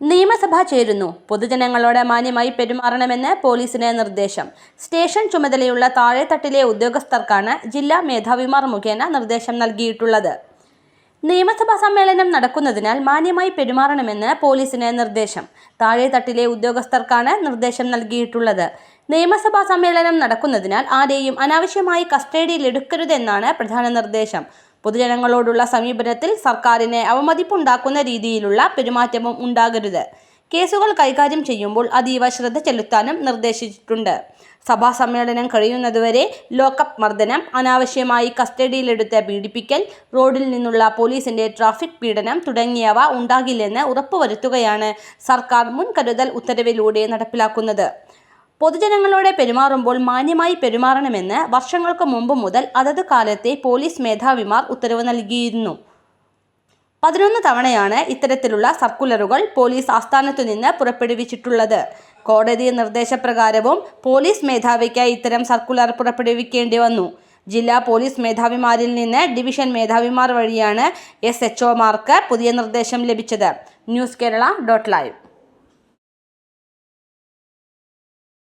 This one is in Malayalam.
നിയമസഭ ചേരുന്നു. പൊതുജനങ്ങളോട് മാന്യമായി പെരുമാറണമെന്ന് പോലീസിന് നിർദ്ദേശം. സ്റ്റേഷൻ ചുമതലയുള്ള താഴെത്തട്ടിലെ ഉദ്യോഗസ്ഥർക്കാണ് ജില്ലാ മേധാവിമാർ മുഖേന നിർദ്ദേശം നൽകിയിട്ടുള്ളത്. നിയമസഭാ സമ്മേളനം നടക്കുന്നതിനാൽ മാന്യമായി പെരുമാറണമെന്ന് പോലീസിന് നിർദ്ദേശം. താഴെത്തട്ടിലെ ഉദ്യോഗസ്ഥർക്കാണ് നിർദ്ദേശം നൽകിയിട്ടുള്ളത്. നിയമസഭാ സമ്മേളനം നടക്കുന്നതിനാൽ ആരെയും അനാവശ്യമായി കസ്റ്റഡിയിലെടുക്കരുതെന്നാണ് പ്രധാന നിർദ്ദേശം. പൊതുജനങ്ങളോടുള്ള സമീപനത്തിൽ സർക്കാരിനെ അവമതിപ്പുണ്ടാക്കുന്ന രീതിയിലുള്ള പെരുമാറ്റവും ഉണ്ടാകരുത്. കേസുകൾ കൈകാര്യം ചെയ്യുമ്പോൾ അതീവ ശ്രദ്ധ ചെലുത്താനും നിർദ്ദേശിച്ചിട്ടുണ്ട്. സഭാ സമ്മേളനം കഴിയുന്നതുവരെ ലോക്കപ്പ് മർദ്ദനം അനാവശ്യമായി കസ്റ്റഡിയിലെടുത്ത് പീഡിപ്പിക്കൽ റോഡിൽ നിന്നുള്ള പോലീസിന്റെ ട്രാഫിക് പീഡനം തുടങ്ങിയവ ഉണ്ടാകില്ലെന്ന് ഉറപ്പുവരുത്തുകയാണ് സർക്കാർ മുൻകരുതൽ ഉത്തരവിലൂടെ നടപ്പിലാക്കുന്നത്. പൊതുജനങ്ങളോട് പെരുമാറുമ്പോൾ മാന്യമായി പെരുമാറണമെന്ന് വർഷങ്ങൾക്ക് മുമ്പ് മുതൽ അതത് കാലത്തെ പോലീസ് മേധാവിമാർ ഉത്തരവ് നൽകിയിരുന്നു. പതിനൊന്ന് തവണയാണ് ഇത്തരത്തിലുള്ള സർക്കുലറുകൾ പോലീസ് ആസ്ഥാനത്തു നിന്ന് പുറപ്പെടുവിച്ചിട്ടുള്ളത്. കോടതി നിർദ്ദേശപ്രകാരവും പോലീസ് മേധാവിക്ക് ഇത്തരം സർക്കുലർ പുറപ്പെടുവിക്കേണ്ടി വന്നു. ജില്ലാ പോലീസ് മേധാവിമാരിൽ നിന്ന് ഡിവിഷൻ മേധാവിമാർ വഴിയാണ് എസ് എച്ച് പുതിയ നിർദ്ദേശം ലഭിച്ചത്. News Kerala dot live.